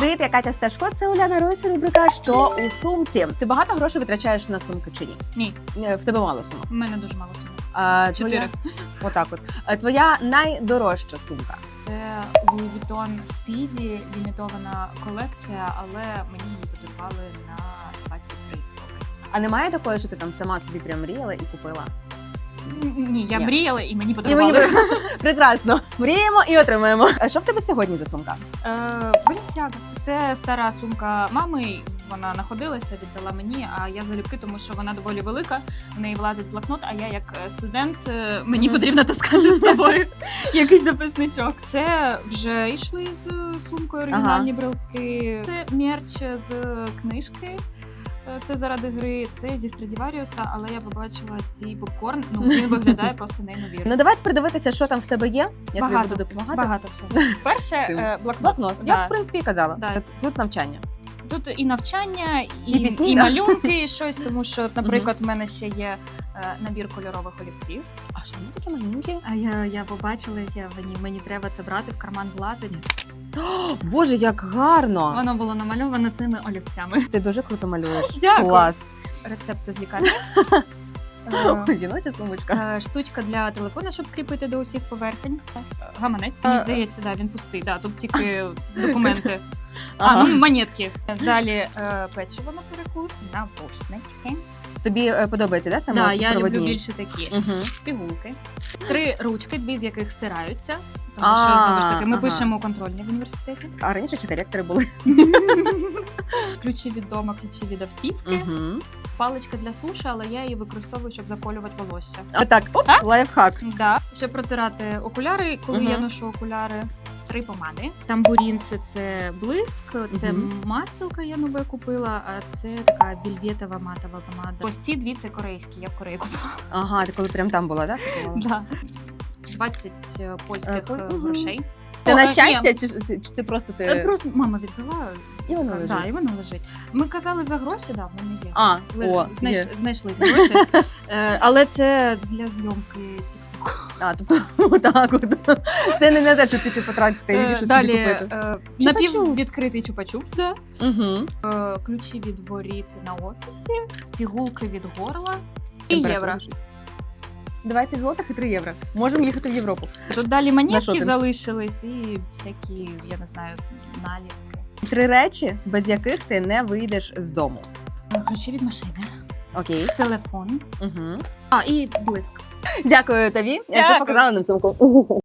Привіт, я Катя Сташко. Це Уляна Ройс, рубрика Що у сумці. Ти багато грошей витрачаєш на сумки чи ні? Ні, Е, В тебе мало сумок. в мене дуже мало сумок. А, Чотири. Твоя... Отак от. Твоя найдорожча сумка. Це Louis Vuitton Speedy, лімітована колекція, але мені її подарували на 23 роки. А немає такої, що ти там сама собі прям мріяла і купила? Ні, я Ні. мріяла і мені І подарували. мені прекрасно. Мріємо і отримаємо. А що в тебе сьогодні за сумка? Е, Balenciaga. Це стара сумка мами. Вона знаходилася, віддала мені. А я залюбки, тому що вона доволі велика. В неї влазить блокнот. А я, як е, студент, е, мені Мгм. потрібно таскати з собою якийсь записничок. Це вже йшли з сумкою оригінальні брелки. Це мерч з книжки. Е, Все заради гри. Це зі Страдіваріуса, але я побачила цей попкорн. Ну він виглядає просто неймовірно. Ну давай придивитися, що там в тебе є. Я тобі Багато. буду допомагати. Багато всього. Перше Цим. е, блокнот. Блокнот. Да. Я в принципі і казала. Да. Тут навчання. Тут і навчання, і, І пісні, і да? малюнки, і щось, тому що, от, наприклад, в мене ще є е, набір кольорових олівців. А що вони такі маленькі? А я, я побачила, я мені, мені треба це брати, в карман влазить. О, Боже, як гарно! Воно було намальоване цими олівцями. Ти дуже круто малюєш. Дякую. Клас. Рецепти з лікарні. Е, Жіноча сумочка. е, Штучка для телефона, щоб кріпити до усіх поверхень. Е, Гаманець, мені А, здається, да, він пустий. Да, тут тільки документи. А, Ага. ну монетки. Далі е, печиво на перекус, навушнички. Тобі е, подобається, да, саме Да, ці я проводні? люблю більше такі. Угу. пігулки, три ручки, дві з яких стираються. Тому А, що знову ж таки ми ага. пишемо контрольні в університеті. А раніше ще коректори були. Ключі від дома, ключі від автівки, Угу. Паличка для суші, але я її використовую, щоб заколювати волосся. А так, оп, лайфхак. Да. Щоб протирати окуляри, коли Мгм. я ношу окуляри. Три помади. Тамбурінси це блиск, це Мгм. маселка, я нове купила, а це така вільветова матова помада. Ось ці дві це корейські, я в Кореї купила. Ага, ти коли прям там була, так? Да. 20 е, польських Е, е, мгм. Ти на щастя, чи, чи це просто ти. Просто мама віддала, І воно да, і воно лежить. Ми казали за гроші, да, в мене є. А, Ле- о, знайш- є. знайшлись гроші. Е, Але це для зйомки TikTok. А, тобто, отак от. Це не на те, щоб піти потратити і Е, щось собі Далі купити. е, напіввідкритий чупа-чупс, да. Угу. Е, ключі від воріт на офісі, пігулки від горла і євро. 20 злотих і 3 євро. Можемо їхати в Європу. Тут далі монетки шопінг. залишились і всякі, я не знаю, наліпки. Три речі, без яких ти не вийдеш з дому. Ключі від машини, Окей. телефон. Угу. А, і блиск. Дякую тобі, що Дякую. показала нам сумку.